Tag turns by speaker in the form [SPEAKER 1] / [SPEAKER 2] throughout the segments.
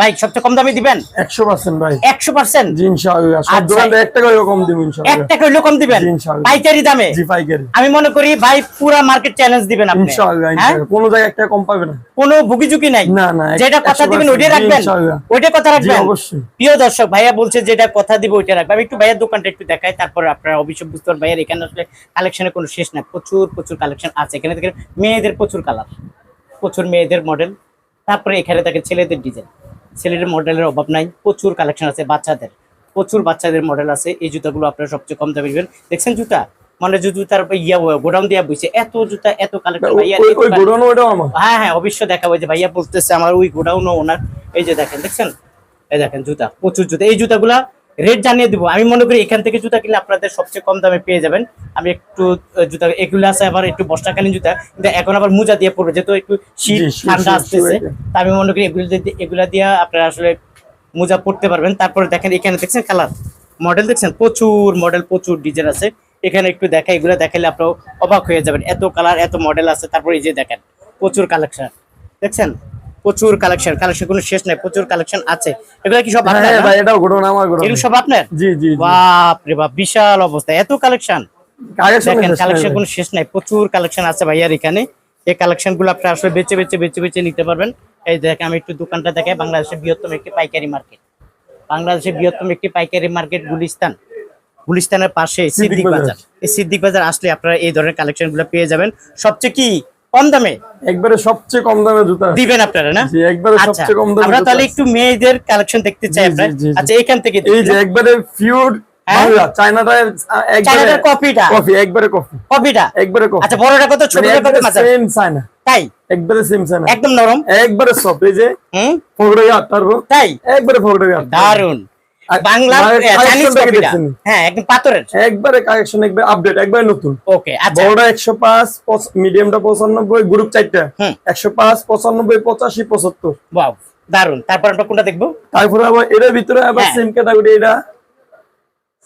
[SPEAKER 1] ভাই সবচেয়ে কম দামে দিবেন?
[SPEAKER 2] একশো পার্সেন্ট ভাই।
[SPEAKER 1] একশো পার্সেন্ট?
[SPEAKER 2] জি ইনশাআল্লাহ সব
[SPEAKER 1] আচ্ছা।
[SPEAKER 2] দোকানে এক টাকা কম দিব
[SPEAKER 1] এক
[SPEAKER 2] ইনশাআল্লাহ
[SPEAKER 1] টাকা কম দিবেন?
[SPEAKER 2] ইনশাআল্লাহ।
[SPEAKER 1] পাইকারি দামে?
[SPEAKER 2] জি পাইকারি।
[SPEAKER 1] আমি মনে করি ভাই পুরা মার্কেট চ্যালেঞ্জ দিবেন আপনি।
[SPEAKER 2] ইনশাআল্লাহ
[SPEAKER 1] হ্যাঁ?
[SPEAKER 2] কোনো জায়গায় টাকা কম পাবে না।
[SPEAKER 1] কোনো ভুগি ঝুঁকি নাই?
[SPEAKER 2] না, না,
[SPEAKER 1] যেটা কথা দিবেন ওইটাই রাখবেন। ওইটাই কথা রাখবেন?
[SPEAKER 2] অবশ্যই।
[SPEAKER 1] প্রিয় দর্শক ভাইয়া বলছে যেটা কথা দিব ওইটা রাখবেন। আমি একটু ভাইয়ার দোকানটা একটু দেখাই তারপর আপনারা অবশ্যই বুঝতে পারবেন। ভাইয়ার এখানে আসলে কালেকশনের কোনো শেষ নাই। প্রচুর প্রচুর কালেকশন আছে। এখানে দেখেন মেয়েদের প্রচুর কালার। প্রচুর মেয়েদের মডেল। তারপরে এখানে দেখেন ছেলেদের ডিজাইন। ছেলেদের মডেলের অভাব নাই প্রচুর কালেকশন আছে বাচ্চাদের প্রচুর বাচ্চাদের মডেল আছে এই জুতাগুলো আপনারা সবচেয়ে কম দামে নেবেন। দেখছেন জুতা? মানে জুতার ইয়া গোডাউন দিয়া বইছে এত জুতা এত কালেকশন ভাইয়া হ্যাঁ হ্যাঁ অবশ্যই দেখাবো যে ভাইয়া বলতেছে আমার ওই গোডাউনও ওনার। এই যে দেখেন দেখছেন? এই দেখেন জুতা প্রচুর জুতা। এই জুতাগুলা রেট জানিয়ে দিব। আমি মনে করি এখান থেকে জুতা কিনলে আপনাদের সবচেয়ে কম দামে পেয়ে যাবেন। আমি একটু জুতা এগুলো আছে আবার একটু বর্ষাকালীন জুতা কিন্তু এখন আবার মোজা দিয়ে পড়বে যেহেতু একটু শীত ঠান্ডা আসতেছে। তা আমি মনে করি এগুলো এগুলা দিয়ে আপনারা আসলে মোজা পড়তে পারবেন। তারপরে দেখেন এখানে দেখছেন কালার? মডেল দেখছেন? প্রচুর মডেল প্রচুর ডিজাইন আছে। এখানে একটু দেখা এগুলো দেখালে আপনারা অবাক হয়ে যাবেন। এত কালার এত মডেল আছে। তারপরে এই যে দেখেন প্রচুর কালেকশন। দেখছেন? প্রচুর কালেকশন কালেকশন কোনো শেষ নাই প্রচুর কালেকশন আছে। এগুলো কি সব আপনার
[SPEAKER 2] হ্যাঁ
[SPEAKER 1] না?
[SPEAKER 2] ভাই এটাও গোডাউন আমার গোডাউন
[SPEAKER 1] এগুলো সব আপনার?
[SPEAKER 2] জি জি জি।
[SPEAKER 1] বাপ রে বাপ বিশাল অবস্থা। এত কালেকশন
[SPEAKER 2] কালেকশন
[SPEAKER 1] কোনো শেষ নাই প্রচুর কালেকশন আছে ভাইয়ার এখানে। এই কালেকশনগুলো আপনি আসলে বেচে বেচে বেচে বেচে নিতে পারবেন। এই দেখেন আমি একটু দোকানটা দেখাই বাংলাদেশের বৃহত্তম একটি পাইকারি মার্কেট। বাংলাদেশের বৃহত্তম একটি পাইকারি মার্কেট গুলিস্তান। গুলিস্তানের পাশে সিদ্দিক।
[SPEAKER 2] বাজার।
[SPEAKER 1] এই সিদ্দিক বাজার আসলে আপনারা এই ধরনের কালেকশনগুলো পেয়ে যাবেন। সবচেয়ে কি কম দামে?
[SPEAKER 2] একবারে সবচেয়ে কম দামে জুতা।
[SPEAKER 1] দিবেন আপনারা না?
[SPEAKER 2] জি, একবারে
[SPEAKER 1] আচ্ছা।
[SPEAKER 2] সবচেয়ে কম দামে
[SPEAKER 1] আমরা তাহলে একটু মেয়েদের কালেকশন দেখতে চাই আমরা। আচ্ছা এখান থেকে
[SPEAKER 2] এই যে একবারে পিওর
[SPEAKER 1] হ্যাঁ?
[SPEAKER 2] একবারে
[SPEAKER 1] কপিটা
[SPEAKER 2] একবারে
[SPEAKER 1] কপিটা আচ্ছা বড়টা কত ছোটটা কত মাঝারি?
[SPEAKER 2] Same China.
[SPEAKER 1] তাই?
[SPEAKER 2] একবারে সেম চায়না।
[SPEAKER 1] একদম নরম?
[SPEAKER 2] একবারে সফট এই যে
[SPEAKER 1] হুম?
[SPEAKER 2] ফগড়ে
[SPEAKER 1] তাই?
[SPEAKER 2] একবারে ফগড়ে
[SPEAKER 1] দারুণ
[SPEAKER 2] আর
[SPEAKER 1] চাইনিজ কপিটা হ্যাঁ একদম পাথরের।
[SPEAKER 2] একবারে কালেকশন একবার আপডেট একবারে নতুন।
[SPEAKER 1] ওকে আচ্ছা।
[SPEAKER 2] বড়টা একশো পাঁচ মিডিয়ামটা পঁচানব্বই গ্রুপ চারটা।
[SPEAKER 1] হুম।
[SPEAKER 2] একশো পাঁচ পঁচানব্বই পঁচাশি পঁচাত্তর।
[SPEAKER 1] ওয়াও দারুণ তারপর আমরা কোনটা দেখব?
[SPEAKER 2] তারপরে আবার এটার ভিতরে আবার
[SPEAKER 1] হ্যাঁ।
[SPEAKER 2] সেম ক্যাটাগরি এটা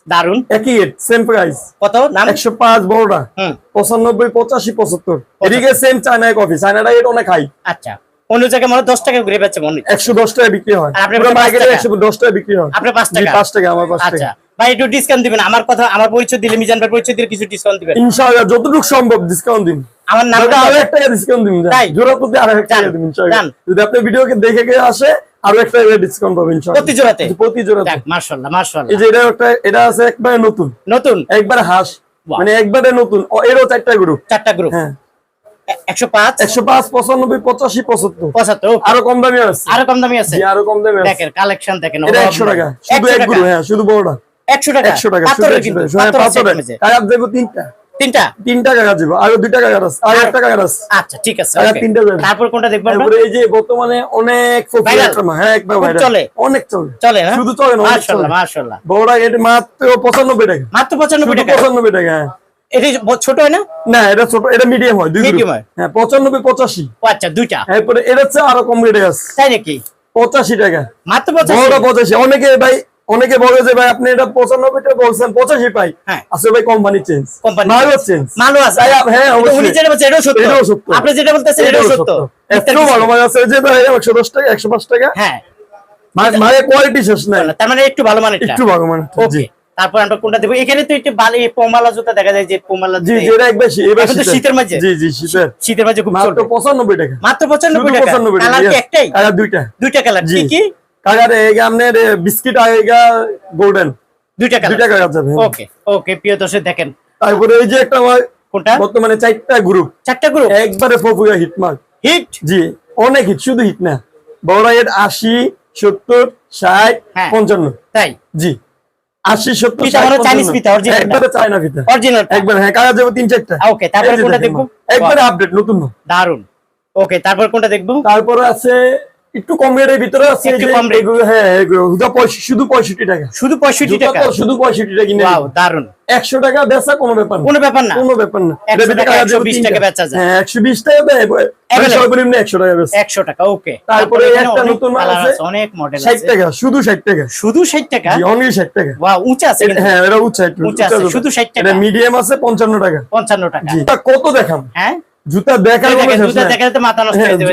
[SPEAKER 1] দারুণ
[SPEAKER 2] একই রেট সেম প্রাইস
[SPEAKER 1] কত? নাম?
[SPEAKER 2] একশো পাঁচ বড়টা।
[SPEAKER 1] হুম।
[SPEAKER 2] পঁচানব্বই পঁচাশি পঁচাত্তর। এদিকে সেম চায়নায় কফি চায়নাটা এটা অনেক হাই
[SPEAKER 1] আচ্ছা। অন্য জায়গায় মনে দশ টাকা ঘুরে পাচ্ছে মনে
[SPEAKER 2] একশো দশ টাকা বিক্রি হয়? একশো দশ টাকা বিক্রি হয়।
[SPEAKER 1] আপনার পাঁচ টাকা।
[SPEAKER 2] পাঁচ টাকা আমার পাঁচ
[SPEAKER 1] আচ্ছা।
[SPEAKER 2] টাকা।
[SPEAKER 1] ভাই একটু ডিসকাউন্ট দিবেন। আমার কথা আমার পরিচয় দিলে মিজান ভাই পরিচয় দিলে কিছু ডিসকাউন্ট দিবেন।
[SPEAKER 2] ইনশাআল্লাহ যতটুকু সম্ভব ডিসকাউন্ট দিন।
[SPEAKER 1] আমার নাম
[SPEAKER 2] দাদা, আরও এক টাকা ডিসকাউন্ট দিন
[SPEAKER 1] তাই?
[SPEAKER 2] জোড়া প্রতি আরও এক দিন ইনশাআল্লাহ। যদি আপনি ভিডিওকে দেখে গিয়ে আসে আরও এক টাকা ডিসকাউন্ট পাবেন ইনশাআল্লাহ।
[SPEAKER 1] প্রতি জোড়াতে?
[SPEAKER 2] প্রতি জোড়াতে।
[SPEAKER 1] যাক মাশাআল্লাহ
[SPEAKER 2] এই যে এটা একটা এটা আছে একবারে নতুন।
[SPEAKER 1] নতুন?
[SPEAKER 2] একবারে হাঁস। মানে একবারে নতুন। এরও চারটা গ্রুপ
[SPEAKER 1] চারটা গ্রুপ
[SPEAKER 2] হ্যাঁ। আরও কম দামি আছে।
[SPEAKER 1] আরও কম দামি আছে?
[SPEAKER 2] আরও কম দামি আছে।
[SPEAKER 1] কালেকশন দেখেন
[SPEAKER 2] একশো টাকা। শুধু এক
[SPEAKER 1] টাকা।
[SPEAKER 2] হ্যাঁ শুধু বড়টা।
[SPEAKER 1] একশো টাকা।
[SPEAKER 2] একশো টাকা শুধু
[SPEAKER 1] পাথরের
[SPEAKER 2] একশো
[SPEAKER 1] কিন্তু,
[SPEAKER 2] টাকা। হ্যাঁ, তিনটা।
[SPEAKER 1] তিনটা?
[SPEAKER 2] তিনটা কাগজ দেবো। আরও দুইটা কাগজ আছে আর একটা কাগজ
[SPEAKER 1] আচ্ছা ঠিক আছে
[SPEAKER 2] টাকা
[SPEAKER 1] okay।
[SPEAKER 2] তিনটা
[SPEAKER 1] তারপর কোনটা দেখব
[SPEAKER 2] তারপরে এই যে বর্তমানে অনেক হ্যাঁ একবার
[SPEAKER 1] চলে?
[SPEAKER 2] অনেক চলে। শুধু চলে না
[SPEAKER 1] মাশাআল্লাহ মাশাআল্লাহ।
[SPEAKER 2] এটা মাত্র পঁচানব্বই টাকা।
[SPEAKER 1] মাত্র পঁচানব্বই
[SPEAKER 2] শুধু
[SPEAKER 1] টাকা?
[SPEAKER 2] পঁচানব্বই টাকা হ্যাঁ।
[SPEAKER 1] এটা ছোট হয় না?
[SPEAKER 2] না এটা ছোট এটা মিডিয়াম হয় group।
[SPEAKER 1] হয়?
[SPEAKER 2] হ্যাঁ পঁচানব্বই পঁচাশি।
[SPEAKER 1] ও আচ্ছা দুইটা।
[SPEAKER 2] এরপরে এটা হচ্ছে আরও কম রেটে আছে।
[SPEAKER 1] তাই নাকি?
[SPEAKER 2] পঁচাশি টাকা।
[SPEAKER 1] মাত্র পঁচাশি?
[SPEAKER 2] বড়টা পঁচাশি। অনেকে ভাই অনেকে বলে যে ভাই আপনি এটা পঁচানব্বই টাকা বলছেন পঁচাশি পাই।
[SPEAKER 1] হ্যাঁ।
[SPEAKER 2] আসলে ভাই কোম্পানি চেঞ্জ মালও
[SPEAKER 1] change।
[SPEAKER 2] চেঞ্জ
[SPEAKER 1] মালও আছে।
[SPEAKER 2] হ্যাঁ
[SPEAKER 1] উনি যেটা বলছে এটাও সত্য।
[SPEAKER 2] এটাও সত্য।
[SPEAKER 1] আপনি যেটা বলতেছেন এটাও সত্য।
[SPEAKER 2] ভালো মাল আছে যে ভাই একশো দশ টাকা একশো পাঁচ টাকা।
[SPEAKER 1] হ্যাঁ।
[SPEAKER 2] মানে কোয়ালিটি শেষ নাই।
[SPEAKER 1] তার মানে একটু ভালো মানের
[SPEAKER 2] একটু ভালো মানে
[SPEAKER 1] ওকে তারপর আমরা কোনটা দেবো? এখানে তো একটু বালি পোমালা জুতা দেখা যায় যে পোমালা
[SPEAKER 2] জি জি এটা একবার এবার
[SPEAKER 1] তো শীতের। মাঝে?
[SPEAKER 2] জি জি শীতের।
[SPEAKER 1] শীতের মাঝে খুব
[SPEAKER 2] মাত্র টাকা।
[SPEAKER 1] মাত্র পঁচানব্বই
[SPEAKER 2] শুধু
[SPEAKER 1] টাকা। কালার কি একটাই?
[SPEAKER 2] কালার দুইটা।
[SPEAKER 1] দুইটা কালার। কি কি?
[SPEAKER 2] কালার এই আপনার বিস্কিট আর গোল্ডেন।
[SPEAKER 1] দুইটা কালার।
[SPEAKER 2] দুইটা কালার যাবে।
[SPEAKER 1] ওকে ওকে প্রিয় দর্শক দেখেন।
[SPEAKER 2] তারপরে এই যে একটা
[SPEAKER 1] কোনটা?
[SPEAKER 2] বর্তমানে চারটা গ্রুপ
[SPEAKER 1] চারটা গ্রুপ
[SPEAKER 2] একবারে পপুলার হিট মার্ক
[SPEAKER 1] হিট
[SPEAKER 2] জি অনেক হিট শুধু হিট না। বড় এর
[SPEAKER 1] হ্যাঁ।
[SPEAKER 2] পঞ্চান্ন।
[SPEAKER 1] তাই?
[SPEAKER 2] জি।
[SPEAKER 1] মানে
[SPEAKER 2] একবারে চায়না
[SPEAKER 1] অরিজিনাল
[SPEAKER 2] একবার হ্যাঁ কাগজ যাব তিন চারটা।
[SPEAKER 1] ওকে তারপর কোনটা দেখব?
[SPEAKER 2] একবারে আপডেট নতুন
[SPEAKER 1] দারুণ ওকে তারপর কোনটা দেখব?
[SPEAKER 2] তারপরে আছে একটু কম রেটের ভিতরে আছে
[SPEAKER 1] একটু কম।
[SPEAKER 2] এগুলো হ্যাঁ শুধু পঁয়ষট্টি টাকা।
[SPEAKER 1] শুধু পঁয়ষট্টি
[SPEAKER 2] জুতা
[SPEAKER 1] টাকা?
[SPEAKER 2] শুধু পঁয়ষট্টি টাকা কিনে
[SPEAKER 1] ওয়াও দারুণ
[SPEAKER 2] একশো টাকা বেচা কোনো ব্যাপার না।
[SPEAKER 1] কোনো ব্যাপার না।
[SPEAKER 2] কোনো ব্যাপার না।
[SPEAKER 1] 100 টাকা, 120 টাকা বেচা যায়।
[SPEAKER 2] হ্যাঁ একশো বিশ টাকা দেয়।
[SPEAKER 1] Available।
[SPEAKER 2] সর্বনিম্ন একশো টাকা বেচে।
[SPEAKER 1] একশো টাকা ওকে।
[SPEAKER 2] তারপরে একটা নতুন মাল আছে,
[SPEAKER 1] অনেক মডেল আছে।
[SPEAKER 2] টাকা শুধু ষাট টাকা।
[SPEAKER 1] শুধু ষাট টাকা?
[SPEAKER 2] জি অনলি ষাট টাকা।
[SPEAKER 1] ওয়াও উঁচা আছে
[SPEAKER 2] হ্যাঁ এটা উচ্চ একটু
[SPEAKER 1] উঁচা আছে, শুধু 60 টাকা।
[SPEAKER 2] এটা মিডিয়াম আছে পঞ্চান্ন টাকা।
[SPEAKER 1] পঞ্চান্ন টাকা।
[SPEAKER 2] জি তা কত দেখাম
[SPEAKER 1] হ্যাঁ?
[SPEAKER 2] জুতা দেখার
[SPEAKER 1] জুতা। মাথা নষ্ট
[SPEAKER 2] হ্যাঁ,
[SPEAKER 1] হয়ে যাবে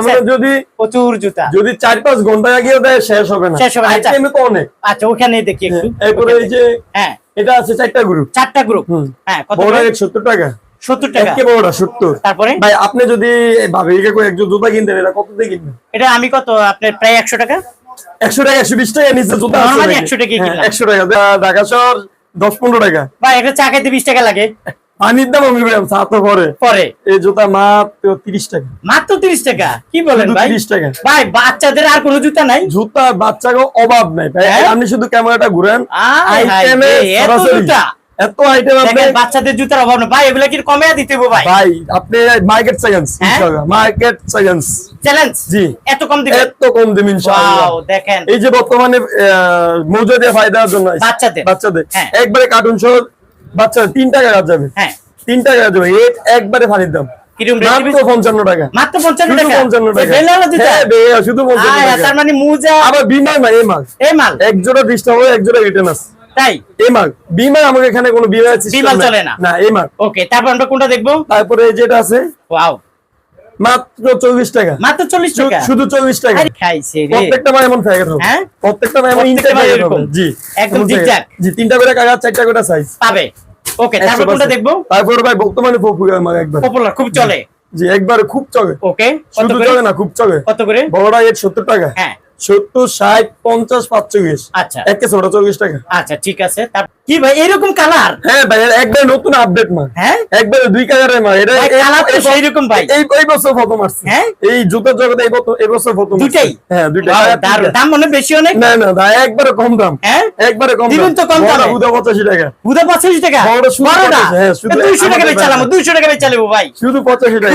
[SPEAKER 2] আমরা যদি
[SPEAKER 1] প্রচুর জুতা।
[SPEAKER 2] যদি চার পাঁচ ঘণ্টা আগেও দেয় শেষ হবে না।
[SPEAKER 1] শেষ হবে আচ্ছা।
[SPEAKER 2] আইটেমে তো অনেক।
[SPEAKER 1] আচ্ছা ওখানে দেখি একটু।
[SPEAKER 2] এরপরে এই যে
[SPEAKER 1] হ্যাঁ।
[SPEAKER 2] এটা আছে চারটা গ্রুপ
[SPEAKER 1] চারটা গ্রুপ হ্যাঁ কত
[SPEAKER 2] টাকা।
[SPEAKER 1] সত্তর টাকা।
[SPEAKER 2] একে বড়টা সত্তর।
[SPEAKER 1] তারপরে?
[SPEAKER 2] ভাই আপনি যদি একজন জুতা কিনতেন এটা কত দিয়ে কিনবেন?
[SPEAKER 1] এটা আমি কত আপনার প্রায় একশো টাকা?
[SPEAKER 2] একশো টাকা একশো বিশ টাকা নিচে জুতা আছে?
[SPEAKER 1] 100
[SPEAKER 2] হ্যাঁ,
[SPEAKER 1] কিনলাম।
[SPEAKER 2] একশো টাকা। ঢাকা শহর দশ পনেরো টাকা।
[SPEAKER 1] বা একটা চা খাইতে বিশ টাকা লাগে।
[SPEAKER 2] পানির দাম আমি বললাম চা পরে
[SPEAKER 1] পরে?
[SPEAKER 2] এই জুতা মাত্র তিরিশ টাকা।
[SPEAKER 1] মাত্র তিরিশ টাকা? কি বলেন ভাই?
[SPEAKER 2] 30 টাকা।
[SPEAKER 1] ভাই বাচ্চাদের আর কোনো জুতা নাই?
[SPEAKER 2] জুতা বাচ্চাকে অভাব নাই। ভাই
[SPEAKER 1] হ্যাঁ?
[SPEAKER 2] আপনি শুধু ক্যামেরাটা ঘুরেন। আইটেমে সরাসরি। এত আইটেম আপনি
[SPEAKER 1] বাচ্চাদের জুতার অভাব নেই। ভাই এগুলা কি কমে দিতে হইবো ভাই?
[SPEAKER 2] ভাই আপনি মার্কেট
[SPEAKER 1] হ্যাঁ?
[SPEAKER 2] মার্কেট
[SPEAKER 1] চ্যালেঞ্জ
[SPEAKER 2] জি।
[SPEAKER 1] এত কম দিবেন?
[SPEAKER 2] এত কম ইনশাআল্লাহ।
[SPEAKER 1] ওয়াও দেখেন।
[SPEAKER 2] এই যে বর্তমানে মৌজা দিয়ে ফায়দার জন্য।
[SPEAKER 1] বাচ্চাদের।
[SPEAKER 2] বাচ্চাদের।
[SPEAKER 1] হ্যাঁ।
[SPEAKER 2] একবারে কার্টুন সহ বাচ্চাদের তিনটা টাকা যাবে।
[SPEAKER 1] হ্যাঁ।
[SPEAKER 2] তিনটা টাকা যাবে। এর একবারে ফানির দাম।
[SPEAKER 1] তাই?
[SPEAKER 2] এই মাল। বিমা আমাকে এখানে কোনো।
[SPEAKER 1] চলে না।
[SPEAKER 2] না
[SPEAKER 1] ওকে তারপর আমরা কোনটা দেখব?
[SPEAKER 2] তারপরে যেটা আছে
[SPEAKER 1] ওয়াও
[SPEAKER 2] মাত্র চল্লিশ টাকা।
[SPEAKER 1] মাত্র চল্লিশ
[SPEAKER 2] শু-
[SPEAKER 1] টাকা?
[SPEAKER 2] শুধু চল্লিশ টাকা।
[SPEAKER 1] আরে খাইছে রে।
[SPEAKER 2] প্রত্যেকটা এমন
[SPEAKER 1] হ্যাঁ?
[SPEAKER 2] প্রত্যেকটা এমন ইনটেক
[SPEAKER 1] এরকম?
[SPEAKER 2] জি।
[SPEAKER 1] একদম
[SPEAKER 2] জি তিনটা করে কাগজ চারটা করে সাইজ
[SPEAKER 1] পাবে। ওকে তারপর কোনটা দেখব?
[SPEAKER 2] তারপরে ভাই বর্তমানে পপুলার আমার একবার।
[SPEAKER 1] পপুলার খুব চলে।
[SPEAKER 2] জি একবার খুব চলে।
[SPEAKER 1] ওকে কত
[SPEAKER 2] শুধু
[SPEAKER 1] করে?
[SPEAKER 2] চলে না খুব চলে।
[SPEAKER 1] কত করে?
[SPEAKER 2] বড়টা সত্তর টাকা।
[SPEAKER 1] হ্যাঁ।
[SPEAKER 2] সত্তর ষাট পঞ্চাশ পাঁচচল্লিশ।
[SPEAKER 1] আচ্ছা।
[SPEAKER 2] একে ছোট চল্লিশ টাকা।
[SPEAKER 1] আচ্ছা ঠিক আছে। কি ভাই এরকম কালার?
[SPEAKER 2] হ্যাঁ ভাই একবার নতুন আপডেট মা
[SPEAKER 1] হ্যাঁ?
[SPEAKER 2] একবারে দুই কালারের মা এটা
[SPEAKER 1] ভাই, তো সেই রকম ভাই।
[SPEAKER 2] এই এই বছর প্রথম আসছে।
[SPEAKER 1] হ্যাঁ?
[SPEAKER 2] এই জুতার জগতে এই বছর এই বছর প্রথম
[SPEAKER 1] দুটাই?
[SPEAKER 2] হ্যাঁ কালার।
[SPEAKER 1] দাম মনে বেশি অনেক?
[SPEAKER 2] না না ভাই একবারে কম দাম।
[SPEAKER 1] হ্যাঁ?
[SPEAKER 2] একবারে কম
[SPEAKER 1] দিবেন তো কম দামে?
[SPEAKER 2] বুধা পঁচাশি টাকা।
[SPEAKER 1] টাকা?
[SPEAKER 2] শুধু
[SPEAKER 1] বড়টা
[SPEAKER 2] হ্যাঁ, শুধু
[SPEAKER 1] টাকা বেচালাম টাকা ভাই।
[SPEAKER 2] শুধু পঁচাশি টাকা।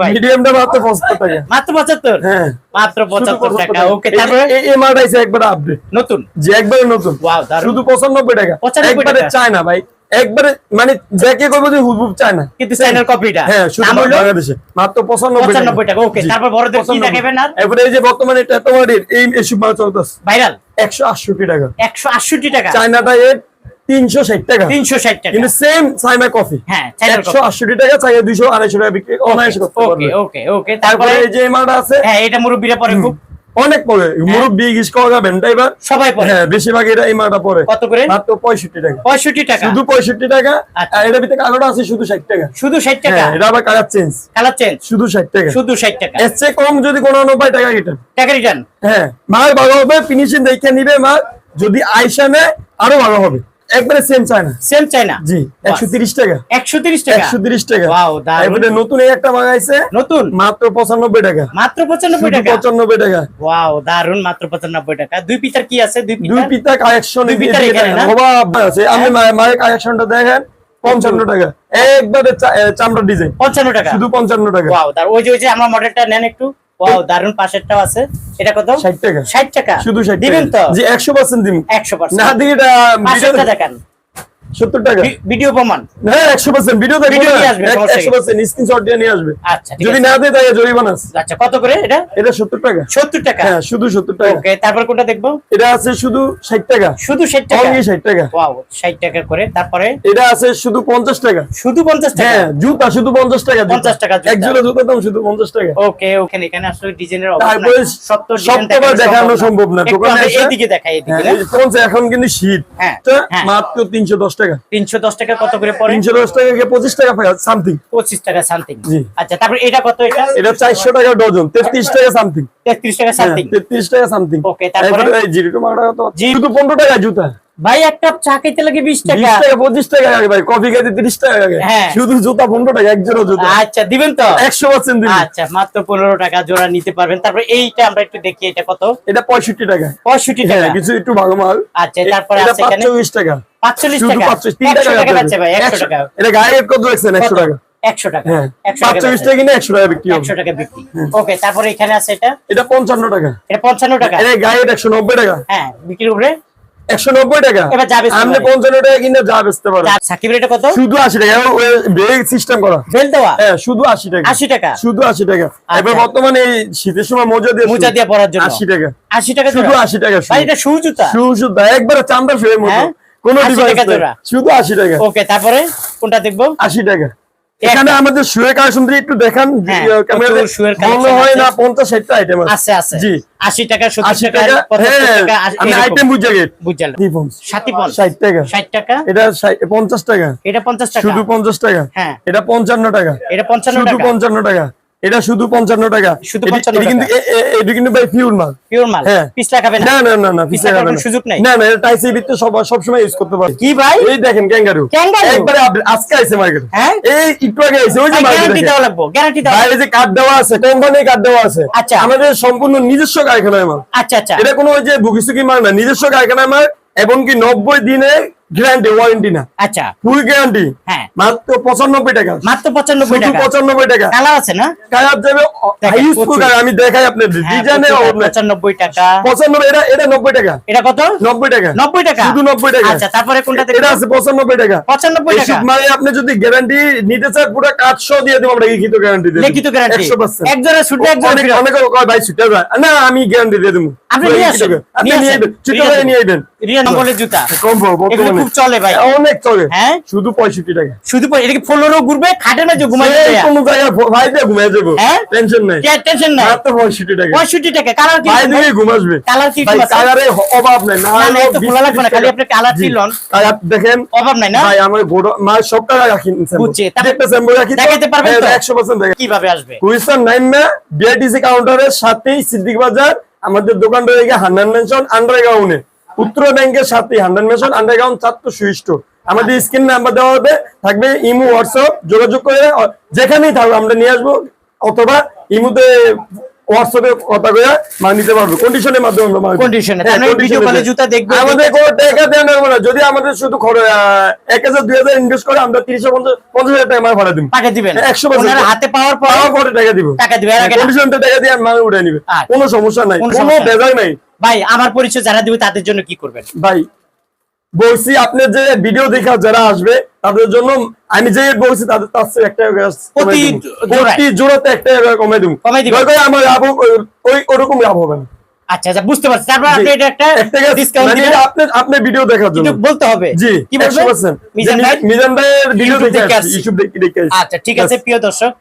[SPEAKER 1] ভাই।
[SPEAKER 2] মিডিয়ামটা মাত্র পঁচাত্তর টাকা।
[SPEAKER 1] মাত্র পঁচাত্তর?
[SPEAKER 2] হ্যাঁ।
[SPEAKER 1] মাত্র
[SPEAKER 2] শুধু
[SPEAKER 1] পঁচাত্তর টাকা। ওকে তারপরে?
[SPEAKER 2] এই- এই মালটা এসে একবারে আপডেট
[SPEAKER 1] নতুন?
[SPEAKER 2] যে একবারে নতুন।
[SPEAKER 1] ওয়াও
[SPEAKER 2] শুধু পঁচানব্বই টাকা।
[SPEAKER 1] 95 টাকা।
[SPEAKER 2] চায় না ভাই। একবারে মানে দেখে করব যে হুবহুব চায় না
[SPEAKER 1] কিন্তু চাইনার কপিটা
[SPEAKER 2] হ্যাঁ শুধু
[SPEAKER 1] দাম হলো?
[SPEAKER 2] বাংলাদেশে। মাত্র পঁচানব্বই
[SPEAKER 1] পঁচানব্বই টাকা। ওকে তারপর বড়দের কি দেখাবেন আর?
[SPEAKER 2] এরপরে এই যে বর্তমানে এই এসব মাল চলতেছে।
[SPEAKER 1] ভাইরাল
[SPEAKER 2] একশো আটষট্টি টাকা।
[SPEAKER 1] একশো আটষট্টি টাকা?
[SPEAKER 2] চায়নাটা এর তিনশো ষাট টাকা।
[SPEAKER 1] তিনশো ষাট টাকা।
[SPEAKER 2] কিন্তু সেম কফি
[SPEAKER 1] হ্যাঁ
[SPEAKER 2] টাকা আড়াইশো টাকা বিক্রি অনায়াসে করতে পারবে।
[SPEAKER 1] ওকে ওকে
[SPEAKER 2] তারপরে এই যে আছে
[SPEAKER 1] হ্যাঁ এটা মুরব্বীরা পরে খুব
[SPEAKER 2] অনেক পরে। মুরব্বী গিস করা
[SPEAKER 1] সবাই পরে।
[SPEAKER 2] হ্যাঁ বেশিরভাগ এটা এই মালটা পরে।
[SPEAKER 1] কত করে?
[SPEAKER 2] মাত্র টাকা।
[SPEAKER 1] টাকা।
[SPEAKER 2] শুধু পঁয়ষট্টি টাকা।
[SPEAKER 1] আচ্ছা।
[SPEAKER 2] আর ভিতরে কালোটা আছে শুধু ষাট টাকা।
[SPEAKER 1] শুধু টাকা?
[SPEAKER 2] হ্যাঁ এটা আবার কালার চেঞ্জ
[SPEAKER 1] কালার চেঞ্জ
[SPEAKER 2] শুধু ষাট টাকা।
[SPEAKER 1] শুধু টাকা।
[SPEAKER 2] এর চেয়ে কম যদি কোনো নব্বই টাকা রিটার্ন
[SPEAKER 1] টাকা রিটার্ন
[SPEAKER 2] হ্যাঁ মাল ভালো হবে ফিনিশিং দেখে নিবে মাল। যদি আইসা নেয় আরও ভালো হবে। একবারে সেম চায়না
[SPEAKER 1] সেম চাইনা
[SPEAKER 2] জি একশো তিরিশ টাকা।
[SPEAKER 1] একশো তিরিশ টাকা?
[SPEAKER 2] একশো তিরিশ টাকা।
[SPEAKER 1] Wow, দারুণ।
[SPEAKER 2] এবারে নতুন একটা মাগাইছে।
[SPEAKER 1] নতুন?
[SPEAKER 2] মাত্র পঁচানব্বই টাকা।
[SPEAKER 1] মাত্র পঁচানব্বই
[SPEAKER 2] শুধু
[SPEAKER 1] টাকা?
[SPEAKER 2] পঁচানব্বই টাকা।
[SPEAKER 1] ওয়াও দারুণ মাত্র পঁচানব্বই টাকা। দুই পিতার কি আছে? দুই
[SPEAKER 2] দুই
[SPEAKER 1] পিতার?
[SPEAKER 2] পিতা কালেকশন
[SPEAKER 1] দুই পিতার এখানে না?
[SPEAKER 2] আছে। মায়ের- মায়ের কালেকশনটা দেখেন পঞ্চান্ন টাকা। একবারে চা- এ, চামড়া ডিজাইন
[SPEAKER 1] পঞ্চান্ন টাকা।
[SPEAKER 2] শুধু পঞ্চান্ন টাকা।
[SPEAKER 1] ওয়াও দারুণ ওই যে ওই যে আমার মডেলটা নেন একটু। ওয়াও দারুণ পাশেরটাও আছে। এটা কত?
[SPEAKER 2] ষাট টাকা।
[SPEAKER 1] ষাট টাকা।
[SPEAKER 2] শুধু ষাট
[SPEAKER 1] দিবেন তো?
[SPEAKER 2] জি একশো পার্সেন্ট দিন
[SPEAKER 1] একশো
[SPEAKER 2] না
[SPEAKER 1] পার্সেন্ট
[SPEAKER 2] দিয়ে এটা
[SPEAKER 1] দেখান।
[SPEAKER 2] সত্তর টাকা।
[SPEAKER 1] ভিডিও প্রমাণ।
[SPEAKER 2] হ্যাঁ একশো পার্সেন্ট ভিডিও দেখব
[SPEAKER 1] Video
[SPEAKER 2] না।
[SPEAKER 1] নিয়ে আসবে, সমস্যা
[SPEAKER 2] একশো পার্সেন্ট স্ক্রিনশট দিয়ে নিয়ে আসবে।
[SPEAKER 1] আচ্ছা
[SPEAKER 2] যদি না দেয় তাহলে জরিমানা
[SPEAKER 1] আচ্ছা কত করে এটা?
[SPEAKER 2] এটা সত্তর টাকা।
[SPEAKER 1] সত্তর টাকা?
[SPEAKER 2] হ্যাঁ শুধু সত্তর টাকা।
[SPEAKER 1] ওকে তারপর কোনটা দেখব?
[SPEAKER 2] এটা আছে শুধু ষাট টাকা।
[SPEAKER 1] শুধু ষাট টাকা?
[SPEAKER 2] অনলি ষাট টাকা।
[SPEAKER 1] ওয়াও ষাট টাকা করে। তারপরে?
[SPEAKER 2] এটা আছে শুধু পঞ্চাশ টাকা।
[SPEAKER 1] শুধু পঞ্চাশ টাকা?
[SPEAKER 2] হ্যাঁ জুতা শুধু পঞ্চাশ টাকা জুতা।
[SPEAKER 1] 50 টাকা
[SPEAKER 2] এক জোড়া দাম শুধু পঞ্চাশ টাকা।
[SPEAKER 1] ওকে ওখানে এখানে আসলে ডিজাইনের
[SPEAKER 2] তারপরে
[SPEAKER 1] সত্তর
[SPEAKER 2] সপ্তমবার দেখানো সম্ভব না। দোকানে
[SPEAKER 1] এইদিকে দেখাই এইদিকে
[SPEAKER 2] হ্যাঁ, এখন কিন্তু শীত।
[SPEAKER 1] হ্যাঁ, হ্যাঁ।
[SPEAKER 2] মাত্র তিনশো দশ টাকা
[SPEAKER 1] তিনশো দশ টাকা কত করে পড়ে?
[SPEAKER 2] তিনশো দশ টাকা থেকে পঁচিশ টাকা সামথিং
[SPEAKER 1] পঁচিশ টাকা সামথিং আচ্ছা তারপর এটা কত এটা?
[SPEAKER 2] টাকা ডজন। তেত্রিশ টাকা সামথিং
[SPEAKER 1] তেত্রিশ টাকা সামথিং
[SPEAKER 2] তেত্রিশ টাকা সামথিং
[SPEAKER 1] Okay, তারপরে?
[SPEAKER 2] জিরো কত? টাকা জুতা।
[SPEAKER 1] ভাই এক কাপ চা খেতে লাগে বিশ টাকা।
[SPEAKER 2] টাকা পঁচিশ টাকা লাগে ভাই কফি খেতে তিরিশ টাকা লাগে।
[SPEAKER 1] হ্যাঁ।
[SPEAKER 2] শুধু জুতা পনেরো টাকা এক জোড়া
[SPEAKER 1] আচ্ছা দিবেন তো?
[SPEAKER 2] একশো পার্সেন্ট
[SPEAKER 1] আচ্ছা মাত্র পনেরো টাকা জোড়া নিতে পারবেন। তারপরে এইটা আমরা একটু দেখি এটা কত?
[SPEAKER 2] এটা পঁয়ষট্টি টাকা।
[SPEAKER 1] পঁয়ষট্টি
[SPEAKER 2] হ্যাঁ,
[SPEAKER 1] টাকা।
[SPEAKER 2] কিছু একটু ভালো মাল।
[SPEAKER 1] আচ্ছা তারপরে এখানে?
[SPEAKER 2] চল্লিশ টাকা।
[SPEAKER 1] পাঁচচল্লিশ টাকা? একশো
[SPEAKER 2] টাকা
[SPEAKER 1] আছে ভাই একশো টাকা।
[SPEAKER 2] এটা গায়ে কত রাখছেন একশো টাকা।
[SPEAKER 1] একশো টাকা।
[SPEAKER 2] পাঁচচল্লিশ টাকা কিনে একশো টাকা বিক্রি
[SPEAKER 1] একশো টাকা ওকে হ্যাঁ। তারপরে এখানে আছে এটা?
[SPEAKER 2] এটা পঞ্চান্ন টাকা।
[SPEAKER 1] এটা পঞ্চান্ন টাকা?
[SPEAKER 2] এটা গায়ে একশো নব্বই টাকা।
[SPEAKER 1] হ্যাঁ বিক্রি
[SPEAKER 2] করে 190 টাকা। হ্যাঁ, টাকা শুধু 80 টাকা। শুধু 80 টাকা।
[SPEAKER 1] 80 টাকা?
[SPEAKER 2] শুধু 80 টাকা। বর্তমানে শীতের সময় মোজা দিয়ে
[SPEAKER 1] পরার জন্য।
[SPEAKER 2] 80 টাকা।
[SPEAKER 1] 80 টাকা
[SPEAKER 2] শুধু 80 টাকা একবার চামড়া
[SPEAKER 1] ফেলে
[SPEAKER 2] কোনো শুধু 80 টাকা।
[SPEAKER 1] ওকে তারপরে কোনটা দেখব?
[SPEAKER 2] 80 টাকা। এখানে আমাদের শুয়ে কালেকশন একটু দেখান
[SPEAKER 1] হ্যাঁ, শুয়ের
[SPEAKER 2] মনে হয় না পঞ্চাশ ষাটটা আইটেম
[SPEAKER 1] আছে। আছে
[SPEAKER 2] জি।
[SPEAKER 1] আশি টাকা সত্তর
[SPEAKER 2] টাকা হ্যাঁ আমি আইটেম বুঝে গেছি।
[SPEAKER 1] বুঝলাম।
[SPEAKER 2] ষাট টাকা।
[SPEAKER 1] ষাট টাকা?
[SPEAKER 2] এটা পঞ্চাশ টাকা।
[SPEAKER 1] এটা পঞ্চাশ টাকা।
[SPEAKER 2] শুধু পঞ্চাশ টাকা।
[SPEAKER 1] হ্যাঁ।
[SPEAKER 2] এটা পঞ্চান্ন টাকা।
[SPEAKER 1] এটা পঞ্চান্ন
[SPEAKER 2] শুধু পঞ্চান্ন টাকা। এটা শুধু পঞ্চান্ন টাকা।
[SPEAKER 1] শুধু 55
[SPEAKER 2] এটি কিন্তু
[SPEAKER 1] টাকা।
[SPEAKER 2] এ- এ- এটি কিন্তু ভাই পিওর মাল।
[SPEAKER 1] পিওর মাল। পিছলা খাবে না।
[SPEAKER 2] না না না না
[SPEAKER 1] পিছলা
[SPEAKER 2] পিছিয়ে
[SPEAKER 1] খাওয়ার
[SPEAKER 2] যাবে
[SPEAKER 1] কোনো
[SPEAKER 2] না।
[SPEAKER 1] সুযোগ নাই।
[SPEAKER 2] না না এটা টাইসের ভিতরে সব সবসময় ইউজ করতে পারে
[SPEAKER 1] কি ভাই?
[SPEAKER 2] এই দেখেন ক্যাঙ্গারু একবারে আপ- আজকে আইছে মার্কেট
[SPEAKER 1] হ্যাঁ?
[SPEAKER 2] এই একটু আগে আইছে ওই যে
[SPEAKER 1] গ্যারান্টি
[SPEAKER 2] মার্কেটে
[SPEAKER 1] দেওয়া লাগবো গ্যারান্টি দেওয়া
[SPEAKER 2] বাইরে যে কার্ড দেওয়া আছে কোম্পানি কার্ড দেওয়া আছে।
[SPEAKER 1] আচ্ছা।
[SPEAKER 2] আমাদের সম্পূর্ণ নিজস্ব কারখানায় মাল।
[SPEAKER 1] আচ্ছা আচ্ছা।
[SPEAKER 2] এটা কোনো ওই যে ভুগিসুকি মাল না নিজস্ব কারখানায় মাল এবং কি নব্বই দিনে গ্যারান্টি ওয়ারেন্টি না।
[SPEAKER 1] আচ্ছা।
[SPEAKER 2] ফুল গ্যারান্টি
[SPEAKER 1] হ্যাঁ।
[SPEAKER 2] মাত্র পঁচানব্বই টাকা।
[SPEAKER 1] মাত্র পঁচানব্বই
[SPEAKER 2] শুধু
[SPEAKER 1] টাকা।
[SPEAKER 2] পঁচানব্বই টাকা।
[SPEAKER 1] কালার আছে না?
[SPEAKER 2] কালার যাবে। আমি দেখাই আপনাদের।
[SPEAKER 1] হ্যাঁ,
[SPEAKER 2] ডিজাইনে
[SPEAKER 1] টাকা, পঁচানব্বই টাকা।
[SPEAKER 2] পঁচানব্বই এটা এটা নব্বই টাকা।
[SPEAKER 1] এটা কত?
[SPEAKER 2] নব্বই টাকা।
[SPEAKER 1] নব্বই টাকা?
[SPEAKER 2] শুধু নব্বই টাকা।
[SPEAKER 1] আচ্ছা তারপরে কোনটা
[SPEAKER 2] এটা আছে পঁচানব্বই টাকা।
[SPEAKER 1] পঁচানব্বই টাকা?
[SPEAKER 2] মানে আপনি যদি গ্যারান্টি নিতে চান পুরো কাজ সহ দিয়ে দেবো আমরা লিখিত গ্যারান্টি দিয়ে
[SPEAKER 1] লিখিত গ্যারান্টি
[SPEAKER 2] একশো পার্সেন্ট
[SPEAKER 1] একজনের শুটে একজন
[SPEAKER 2] অনেক কয় ভাই ছুটে না আমি গ্যারান্টি দিয়ে দেবো।
[SPEAKER 1] আপনি নিয়ে আসেন।
[SPEAKER 2] আপনি
[SPEAKER 1] নিয়ে দেন।
[SPEAKER 2] নিয়ে আইবেন
[SPEAKER 1] রিয়া নম্বরের জুতা। খুব চলে ভাই।
[SPEAKER 2] অনেক চলে।
[SPEAKER 1] হ্যাঁ?
[SPEAKER 2] শুধু পঁয়ষট্টি টাকা।
[SPEAKER 1] শুধু পরে- এটা কি ফ্লোরও ঘুরবে খাটের মাঝে ঘুমাই
[SPEAKER 2] এই কোনো জায়গায় ভাই দিয়ে ঘুমিয়ে যাব।
[SPEAKER 1] হ্যাঁ?
[SPEAKER 2] টেনশন নাই।
[SPEAKER 1] টেনশন নাই।
[SPEAKER 2] মাত্র পঁয়ষট্টি টাকা।
[SPEAKER 1] পঁয়ষট্টি টাকা। কালার কি
[SPEAKER 2] ভাই দিয়ে ঘুম
[SPEAKER 1] কালার কি
[SPEAKER 2] কালারে অভাব নাই। না
[SPEAKER 1] না, না, খোলা লাগবে না, খালি আপনি কালার
[SPEAKER 2] জি। কালার দেখেন।
[SPEAKER 1] অভাব নাই না?
[SPEAKER 2] ভাই আমার বড় মা সব টাকা রাখি
[SPEAKER 1] বুঝছি,
[SPEAKER 2] একটা স্যাম্পল রাখি
[SPEAKER 1] দেখাইতে পারবেন তো?
[SPEAKER 2] একশো পার্সেন্ট দেখেন
[SPEAKER 1] কীভাবে আসবে?
[SPEAKER 2] কুইসার নাইন না বিআইটিসি কাউন্টারের সাথেই সিদ্দিক বাজার আমাদের দোকানটা রয়েছে হান্ড্রেড মেনশন আন্ডারগ্রাউন্ডে উত্তর ব্যাংকের সাথে হান্ড্রেড মেশন আন্ডারগ্রাউন্ড ছাত্র সুইষ্ট। আমাদের স্ক্রিন নাম্বার দেওয়া হবে, থাকবে ইমু, হোয়াটসঅ্যাপ, যোগাযোগ করে, যেখানেই থাকবে আমরা নিয়ে আসব, অথবা ইমুতে হোয়াটসঅ্যাপে কথা মাল নিতে পারব। কন্ডিশনের মাধ্যমে আমরা মাল হ্যাঁ,
[SPEAKER 1] মানে
[SPEAKER 2] এ
[SPEAKER 1] call এ
[SPEAKER 2] দিই।
[SPEAKER 1] জুতা দেখবে,
[SPEAKER 2] আমাদের কোনো টাকা লাগবে না যদি আমাদের শুধু খরচ আহ, এক হাজার দুই হাজার ইনভেস্ট করে আমরা তিরিশ পঞ্চাশ পঞ্চাশ হাজার টাকা মাল ভাড়া দিব
[SPEAKER 1] পাঠিয়ে দিবেন।
[SPEAKER 2] একশো পার্সেন্ট।
[SPEAKER 1] ওনার হাতে পাওয়ার পর
[SPEAKER 2] পরে টাকা দিব।
[SPEAKER 1] টাকা দিবে, এর আগে না।
[SPEAKER 2] কন্ডিশনটা টাকা দিয়ে মাল উঠে নিবে।
[SPEAKER 1] আচ্ছা।
[SPEAKER 2] কোনো সমস্যা নাই
[SPEAKER 1] কোনো নাই।
[SPEAKER 2] নাই।
[SPEAKER 1] ভাই আমার পরিচয় যারা দিবে তাদের জন্য কি করবেন?
[SPEAKER 2] ভাই বলছি আপনার যে ভিডিও দেখা যারা আসবে তাদের জন্য আমি যে বলছি তাদের তার চেয়ে একটা
[SPEAKER 1] প্রতি
[SPEAKER 2] জোড়াতে একটা কমাই দিব। আমার লাভ ওই- ওরকম লাভ হবে না।
[SPEAKER 1] আচ্ছা আচ্ছা বুঝতে পারছি। তারপর আপনি এটা একটা ডিসকাউন্ট
[SPEAKER 2] মানে
[SPEAKER 1] দিবেন।
[SPEAKER 2] আপনার ভিডিও দেখার জন্য।
[SPEAKER 1] বলতে হবে।
[SPEAKER 2] জি
[SPEAKER 1] কি বলবেন? মিজান ভাই?
[SPEAKER 2] মিজান ভাইয়ের ভিডিও দেখে
[SPEAKER 1] আসছি।
[SPEAKER 2] ইউটিউব দেখে দেখে আসছি।
[SPEAKER 1] আচ্ছা ঠিক আছে প্রিয় দর্শক।